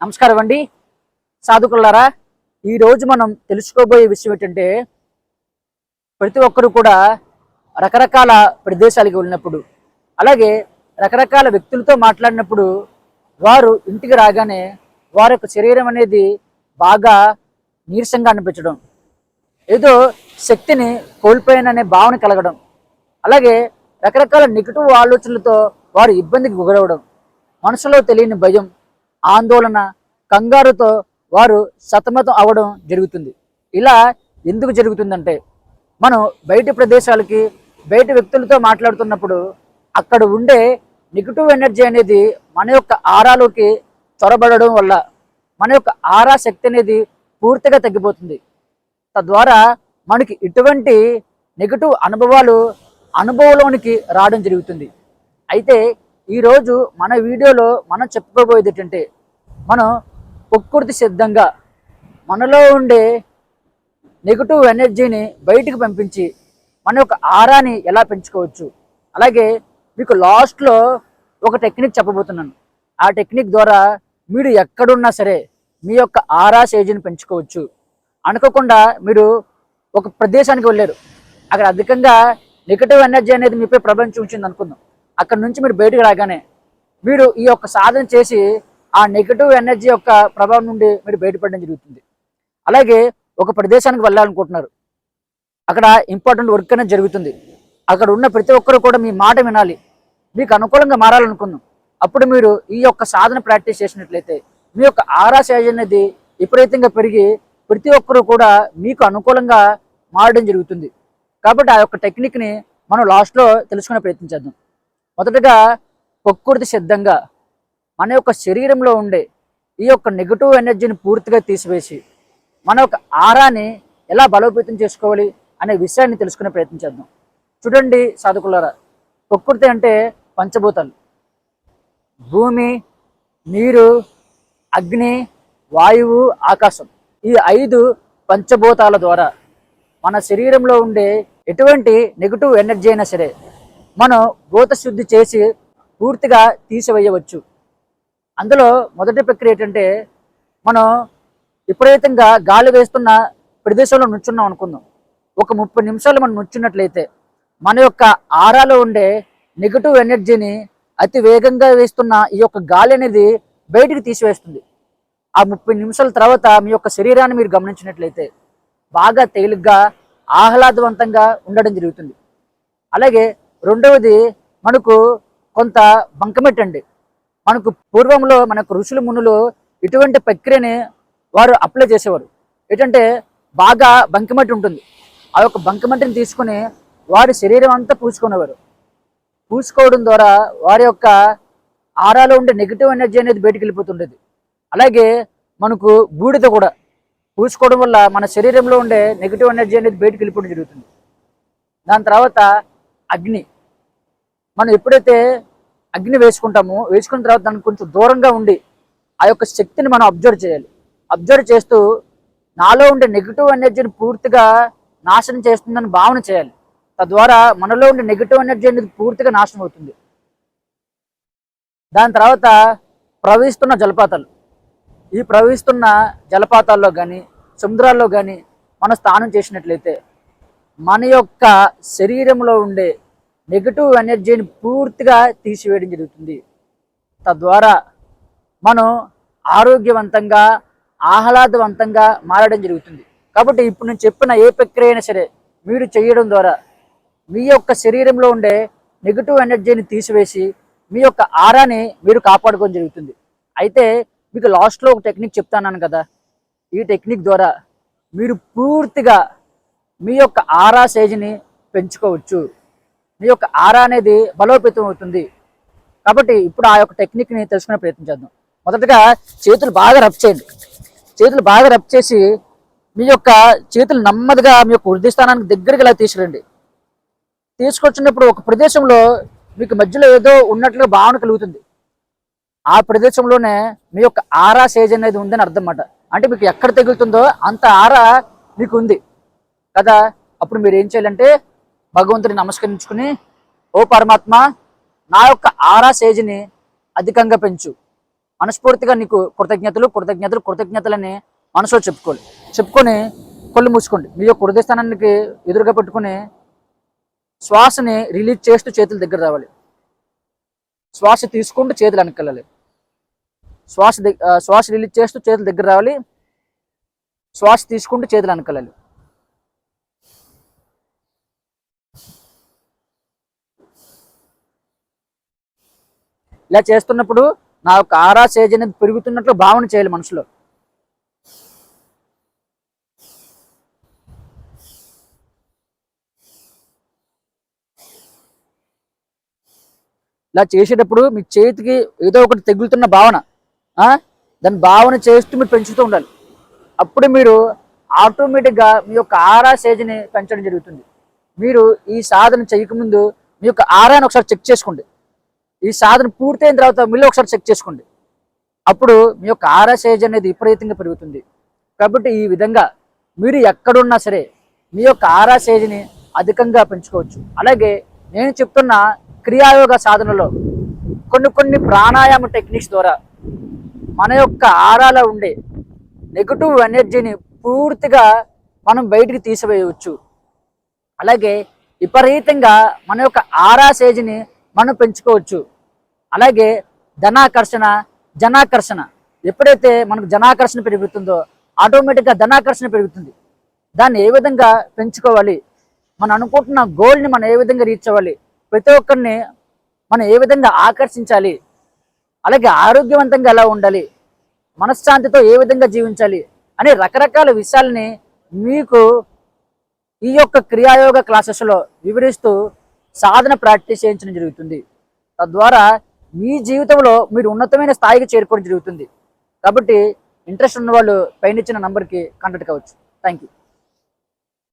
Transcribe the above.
నమస్కారం అండి. సాధుకులారా ఈరోజు మనం తెలుసుకోబోయే విషయం ఏంటంటే ప్రతి ఒక్కరు కూడా రకరకాల ప్రదేశాలకు వెళ్ళినప్పుడు అలాగే రకరకాల వ్యక్తులతో మాట్లాడినప్పుడు వారు ఇంటికి రాగానే వారి యొక్క శరీరం అనేది బాగా నీరసంగా అనిపించడం ఏదో శక్తిని కోల్పోయాననే భావన కలగడం అలాగే రకరకాల నెగిటివ్ ఆలోచనలతో వారు ఇబ్బందికి గురవడం మనసులో తెలియని భయం ఆందోళన కంగారుతో వారు సతమతం అవ్వడం జరుగుతుంది. ఇలా ఎందుకు జరుగుతుందంటే మనం బయటి ప్రదేశాలకి బయట వ్యక్తులతో మాట్లాడుతున్నప్పుడు అక్కడ ఉండే నెగిటివ్ ఎనర్జీ అనేది మన యొక్క ఆరాలోకి చొరబడడం వల్ల మన యొక్క ఆరా శక్తి అనేది పూర్తిగా తగ్గిపోతుంది. తద్వారా మనకి ఇటువంటి నెగటివ్ అనుభవాలు అనుభవంలోనికి రావడం జరుగుతుంది. అయితే ఈరోజు మన వీడియోలో మనం చెప్పుకోబోయేది ఏంటంటే మనం ప్రకృతి సిద్ధంగా మనలో ఉండే నెగటివ్ ఎనర్జీని బయటికి పంపించి మన యొక్క ఆరాని ఎలా పెంచుకోవచ్చు. అలాగే మీకు లాస్ట్లో ఒక టెక్నిక్ చెప్పబోతున్నాను. ఆ టెక్నిక్ ద్వారా మీరు ఎక్కడున్నా సరే మీ యొక్క ఆరా సేజ్ని పెంచుకోవచ్చు. అనుకోకుండా మీరు ఒక ప్రదేశానికి వెళ్ళారు. అక్కడ అధికంగా నెగటివ్ ఎనర్జీ అనేది మీపై ప్రభావం చూపించింది అనుకుందాం. అక్కడ నుంచి మీరు బయటకు రాగానే మీరు ఈ యొక్క సాధన చేసి ఆ నెగటివ్ ఎనర్జీ యొక్క ప్రభావం నుండి మీరు బయటపడడం జరుగుతుంది. అలాగే ఒక ప్రదేశానికి వెళ్ళాలనుకుంటున్నారు. అక్కడ ఇంపార్టెంట్ వర్క్ అనేది జరుగుతుంది. అక్కడ ఉన్న ప్రతి ఒక్కరు కూడా మీ మాట వినాలి. మీకు అనుకూలంగా మారాలనుకుందాం. అప్పుడు మీరు ఈ యొక్క సాధన ప్రాక్టీస్ చేసినట్లయితే మీ యొక్క ఆరాశేజ్ అనేది విపరీతంగా పెరిగి ప్రతి ఒక్కరు కూడా మీకు అనుకూలంగా మారడం జరుగుతుంది. కాబట్టి ఆ యొక్క టెక్నిక్ని మనం లాస్ట్లో తెలుసుకునే ప్రయత్నించేద్దాం మొదటగా ప్రకృతి సిద్ధంగా మన యొక్క శరీరంలో ఉండే ఈ యొక్క నెగటివ్ ఎనర్జీని పూర్తిగా తీసివేసి మన యొక్క ఆరాన్ని ఎలా బలోపేతం చేసుకోవాలి అనే విషయాన్ని తెలుసుకునే ప్రయత్నం చేద్దాం. చూడండి సాధకులారా ప్రకృతి అంటే పంచభూతాలు. భూమి నీరు అగ్ని వాయువు ఆకాశం ఈ ఐదు పంచభూతాల ద్వారా మన శరీరంలో ఉండే ఎటువంటి నెగటివ్ ఎనర్జీ అయినా సరే మనం భూత శుద్ధి చేసి పూర్తిగా తీసివేయవచ్చు. అందులో మొదటి ప్రక్రియ ఏంటంటే మనం విపరీతంగా గాలి వేస్తున్న ప్రదేశంలో నుంచున్నాం అనుకుందాం. ఒక ముప్పై నిమిషాలు మనం నుంచున్నట్లయితే మన యొక్క ఆరాలో ఉండే నెగటివ్ ఎనర్జీని అతి వేగంగా వేస్తున్న ఈ యొక్క గాలి అనేది బయటికి తీసివేస్తుంది. ఆ ముప్పై నిమిషాల తర్వాత మీ యొక్క శరీరాన్ని మీరు గమనించినట్లయితే బాగా తేలిగ్గా ఆహ్లాదవంతంగా ఉండడం జరుగుతుంది. అలాగే రెండవది మనకు కొంత బంకమెట్టండి మనకు పూర్వంలో మనకు ఋషులు మునులు ఇటువంటి ప్రక్రియని వారు అప్లై చేసేవారు. ఏంటంటే బాగా బంకమట్టి ఉంటుంది. ఆ యొక్క బంకమట్టిని తీసుకుని వారి శరీరం అంతా పూసుకునేవారు. పూసుకోవడం ద్వారా వారి యొక్క ఆరాలో ఉండే నెగిటివ్ ఎనర్జీ అనేది బయటికి వెళ్ళిపోతుండేది. అలాగే మనకు బూడిద కూడా పూసుకోవడం వల్ల మన శరీరంలో ఉండే నెగిటివ్ ఎనర్జీ అనేది బయటికి వెళ్ళిపోవడం జరుగుతుంది. దాని తర్వాత అగ్ని. మనం ఎప్పుడైతే అగ్ని వేసుకుంటామో వేసుకున్న తర్వాత దానికి కొంచెం దూరంగా ఉండి ఆ యొక్క శక్తిని మనం అబ్జర్వ్ చేయాలి. అబ్జర్వ్ చేస్తూ నాలో ఉండే నెగిటివ్ ఎనర్జీని పూర్తిగా నాశనం చేస్తుందని భావన చేయాలి. తద్వారా మనలో ఉండే నెగిటివ్ ఎనర్జీ అనేది పూర్తిగా నాశనం అవుతుంది. దాని తర్వాత ప్రవహిస్తున్న జలపాతాలు. ఈ ప్రవహిస్తున్న జలపాతాల్లో కానీ సముద్రాల్లో కానీ మనం స్నానం చేసినట్లయితే మన యొక్క శరీరంలో ఉండే నెగటివ్ ఎనర్జీని పూర్తిగా తీసివేయడం జరుగుతుంది. తద్వారా మనం ఆరోగ్యవంతంగా ఆహ్లాదవంతంగా మారడం జరుగుతుంది. కాబట్టి ఇప్పుడు నేను చెప్పిన ఏ ప్రక్రియ అయినా సరే మీరు చేయడం ద్వారా మీ యొక్క శరీరంలో ఉండే నెగటివ్ ఎనర్జీని తీసివేసి మీ యొక్క ఆరాని మీరు కాపాడుకోవడం జరుగుతుంది. అయితే మీకు లాస్ట్లో ఒక టెక్నిక్ చెప్తాను కదా. ఈ టెక్నిక్ ద్వారా మీరు పూర్తిగా మీ యొక్క ఆరా సేజ్ని పెంచుకోవచ్చు. మీ యొక్క ఆరా అనేది బలోపేతం అవుతుంది. కాబట్టి ఇప్పుడు ఆ యొక్క టెక్నిక్ని తెలుసుకునే ప్రయత్నం చేద్దాం. మొదటగా చేతులు బాగా రబ్ చేయండి. చేతులు బాగా రబ్ చేసి మీ యొక్క చేతులు నెమ్మదిగా మీ యొక్క వృద్ధి స్థానానికి దగ్గరికి ఇలా తీసుకురండి. తీసుకొచ్చినప్పుడు ఒక ప్రదేశంలో మీకు మధ్యలో ఏదో ఉన్నట్లుగా భావన కలుగుతుంది. ఆ ప్రదేశంలోనే మీ యొక్క ఆరా సేజ్ అనేది ఉందని అర్థం అన్నమాట. అంటే మీకు ఎక్కడ తగులుతుందో అంత ఆరా మీకు ఉంది. కదా? అప్పుడు మీరు ఏం చేయాలంటే భగవంతుని నమస్కరించుకుని ఓ పరమాత్మ నా యొక్క ఆరా సేజ్ని అధికంగా పెంచు. మనస్ఫూర్తిగా నీకు కృతజ్ఞతలు కృతజ్ఞతలు కృతజ్ఞతలని మనసులో చెప్పుకోవాలి. చెప్పుకొని కళ్ళు మూసుకోండి. మీ యొక్క హృదయస్థానానికి ఎదురుగా పెట్టుకొని శ్వాసని రిలీజ్ చేస్తూ చేతుల దగ్గర రావాలి. శ్వాస తీసుకుంటూ చేతులు వెనకెళ్ళాలి శ్వాస శ్వాస రిలీజ్ చేస్తూ చేతుల దగ్గర రావాలి. శ్వాస తీసుకుంటూ చేతులు వెనకెళ్ళాలి ఇలా చేస్తున్నప్పుడు నా యొక్క ఆరా సేజ్ అనేది పెరుగుతున్నట్లు భావన చేయాలి మనసులో. ఇలా చేసేటప్పుడు మీ చేతికి ఏదో ఒకటి తగులుతున్న భావన దాని భావన చేస్తూ మీరు పెంచుతూ ఉండాలి. అప్పుడు మీరు ఆటోమేటిక్గా మీ యొక్క ఆరా సేజ్ని పెంచడం జరుగుతుంది. మీరు ఈ సాధన చేయకముందు మీ యొక్క ఆరాని ఒకసారి చెక్ చేసుకోండి. ఈ సాధన పూర్తయిన తర్వాత మళ్ళీ ఒకసారి చెక్ చేసుకోండి. అప్పుడు మీ యొక్క ఆరా సేజ్ అనేది విపరీతంగా పెరుగుతుంది. కాబట్టి ఈ విధంగా మీరు ఎక్కడున్నా సరే మీ యొక్క ఆరా సేజ్ని అధికంగా పెంచుకోవచ్చు. అలాగే నేను చెప్తున్న క్రియాయోగ సాధనలో కొన్ని కొన్ని ప్రాణాయామ టెక్నిక్స్ ద్వారా మన యొక్క ఆరాలో ఉండే నెగటివ్ ఎనర్జీని పూర్తిగా మనం బయటికి తీసివేయవచ్చు. అలాగే విపరీతంగా మన యొక్క ఆరా సేజ్ని మనం పెంచుకోవచ్చు. అలాగే ధనాకర్షణ జనాకర్షణ ఎప్పుడైతే మనకు జనాకర్షణ పెరుగుతుందో ఆటోమేటిక్గా ధనాకర్షణ పెరుగుతుంది. దాన్ని ఏ విధంగా పెంచుకోవాలి? మనం అనుకుంటున్న గోల్ని మనం ఏ విధంగా రీచ్ అవ్వాలి? ప్రతి ఒక్కరిని మనం ఏ విధంగా ఆకర్షించాలి? అలాగే ఆరోగ్యవంతంగా ఎలా ఉండాలి? మనశ్శాంతితో ఏ విధంగా జీవించాలి? అనే రకరకాల విషయాల్ని మీకు ఈ యొక్క క్రియాయోగ క్లాసెస్లో వివరిస్తూ సాధన ప్రాక్టీస్ చేయించడం జరుగుతుంది. తద్వారా మీ జీవితంలో మీరు ఉన్నతమైన స్థాయికి చేరుకోవడం జరుగుతుంది. కాబట్టి ఇంట్రెస్ట్ ఉన్న వాళ్ళు పైన ఇచ్చిన నంబర్కి కాంటాక్ట్ కావచ్చు. Thank you